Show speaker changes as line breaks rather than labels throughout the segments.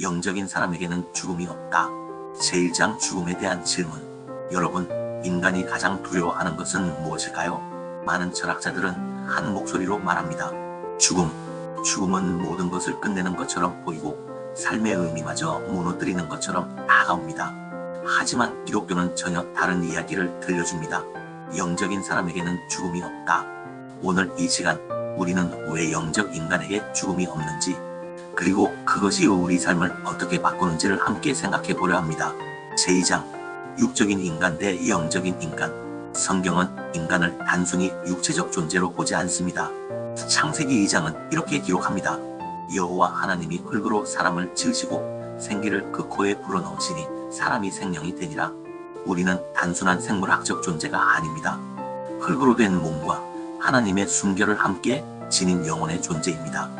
영적인 사람에게는 죽음이 없다. 제1장 죽음에 대한 질문. 여러분, 인간이 가장 두려워하는 것은 무엇일까요? 많은 철학자들은 한 목소리로 말합니다. 죽음. 죽음은 모든 것을 끝내는 것처럼 보이고 삶의 의미마저 무너뜨리는 것처럼 다가옵니다. 하지만 기독교는 전혀 다른 이야기를 들려줍니다. 영적인 사람에게는 죽음이 없다. 오늘 이 시간 우리는 왜 영적 인간에게 죽음이 없는지 그리고 그것이 우리 삶을 어떻게 바꾸는지를 함께 생각해 보려 합니다. 제2장 육적인 인간 대 영적인 인간 성경은 인간을 단순히 육체적 존재로 보지 않습니다. 창세기 2장은 이렇게 기록합니다. 여호와 하나님이 흙으로 사람을 지으시고 생기를 그 코에 불어넣으시니 사람이 생명이 되니라. 우리는 단순한 생물학적 존재가 아닙니다. 흙으로 된 몸과 하나님의 순결을 함께 지닌 영혼의 존재입니다.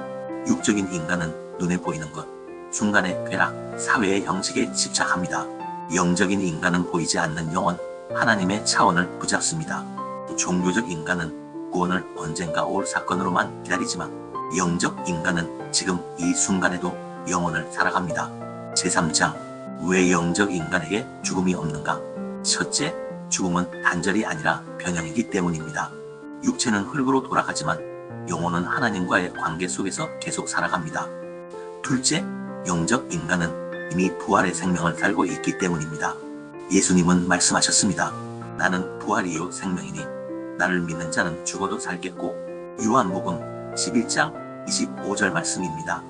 육적인 인간은 눈에 보이는 것, 순간의 쾌락, 사회의 형식에 집착합니다. 영적인 인간은 보이지 않는 영혼, 하나님의 차원을 붙잡습니다. 종교적 인간은 구원을 언젠가 올 사건으로만 기다리지만 영적 인간은 지금 이 순간에도 영혼을 살아갑니다. 제3장 왜 영적 인간에게 죽음이 없는가? 첫째, 죽음은 단절이 아니라 변형이기 때문입니다. 육체는 흙으로 돌아가지만 영혼은 하나님과의 관계 속에서 계속 살아갑니다. 둘째, 영적 인간은 이미 부활의 생명을 살고 있기 때문입니다. 예수님은 말씀하셨습니다. 나는 부활이요 생명이니 나를 믿는 자는 죽어도 살겠고 요한복음 11장 25절 말씀입니다.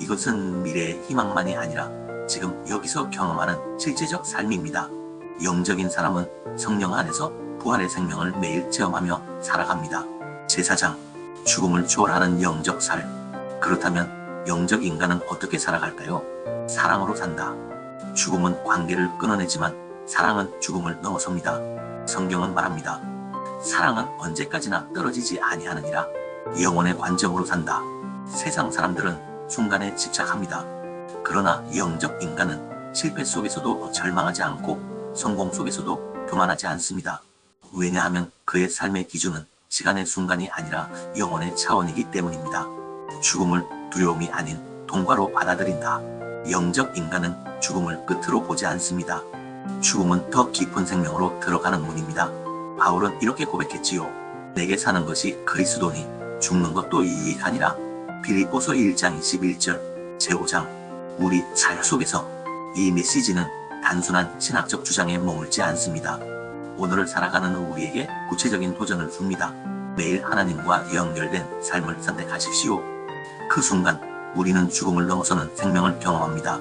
이것은 미래의 희망만이 아니라 지금 여기서 경험하는 실제적 삶입니다. 영적인 사람은 성령 안에서 부활의 생명을 매일 체험하며 살아갑니다. 제사장 죽음을 초월하는 영적 삶. 그렇다면 영적 인간은 어떻게 살아갈까요? 사랑으로 산다. 죽음은 관계를 끊어내지만 사랑은 죽음을 넘어섭니다. 성경은 말합니다. 사랑은 언제까지나 떨어지지 아니하느니라. 영혼의 관점으로 산다. 세상 사람들은 순간에 집착합니다. 그러나 영적 인간은 실패 속에서도 절망하지 않고 성공 속에서도 교만하지 않습니다. 왜냐하면 그의 삶의 기준은 시간의 순간이 아니라 영혼의 차원이기 때문입니다. 죽음을 두려움이 아닌 통과로 받아들인다. 영적 인간은 죽음을 끝으로 보지 않습니다. 죽음은 더 깊은 생명으로 들어가는 문입니다. 바울은 이렇게 고백했지요. 내게 사는 것이 그리스도니 죽는 것도 이익하니라. 빌립보서 1장 21절 제5장 우리 삶 속에서 이 메시지는 단순한 신학적 주장에 머물지 않습니다. 오늘을 살아가는 우리에게 구체적인 도전을 줍니다. 매일 하나님과 연결된 삶을 선택하십시오. 그 순간 우리는 죽음을 넘어서는 생명을 경험합니다.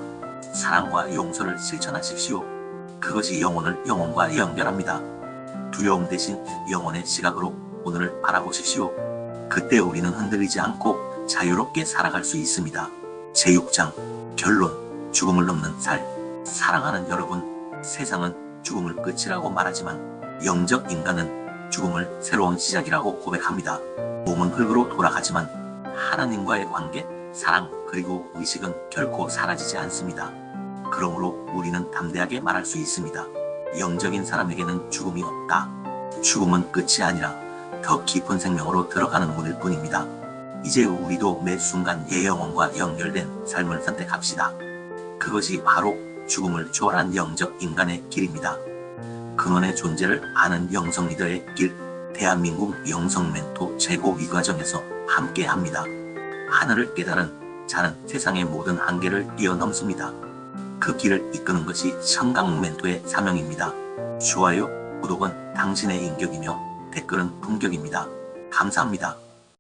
사랑과 용서를 실천하십시오. 그것이 영혼을 영혼과 연결합니다. 두려움 대신 영혼의 시각으로 오늘을 바라보십시오. 그때 우리는 흔들리지 않고 자유롭게 살아갈 수 있습니다. 제6장 결론 죽음을 넘는 살 사랑하는 여러분 세상은 죽음을 끝이라고 말하지만 영적 인간은 죽음을 새로운 시작이라고 고백합니다. 몸은 흙으로 돌아가지만 하나님과의 관계, 사랑 그리고 의식은 결코 사라지지 않습니다. 그러므로 우리는 담대하게 말할 수 있습니다. 영적인 사람에게는 죽음이 없다. 죽음은 끝이 아니라 더 깊은 생명으로 들어가는 문일 뿐입니다. 이제 우리도 매 순간 예 영혼과 연결된 삶을 선택합시다. 그것이 바로 죽음을 초월한 영적 인간의 길입니다. 근원의 존재를 아는 영성 리더의 길, 대한민국 영성 멘토 최고 위과정에서 함께 합니다. 하늘을 깨달은 자는 세상의 모든 한계를 뛰어넘습니다. 그 길을 이끄는 것이 청강 멘토의 사명입니다. 좋아요, 구독은 당신의 인격이며 댓글은 품격입니다. 감사합니다.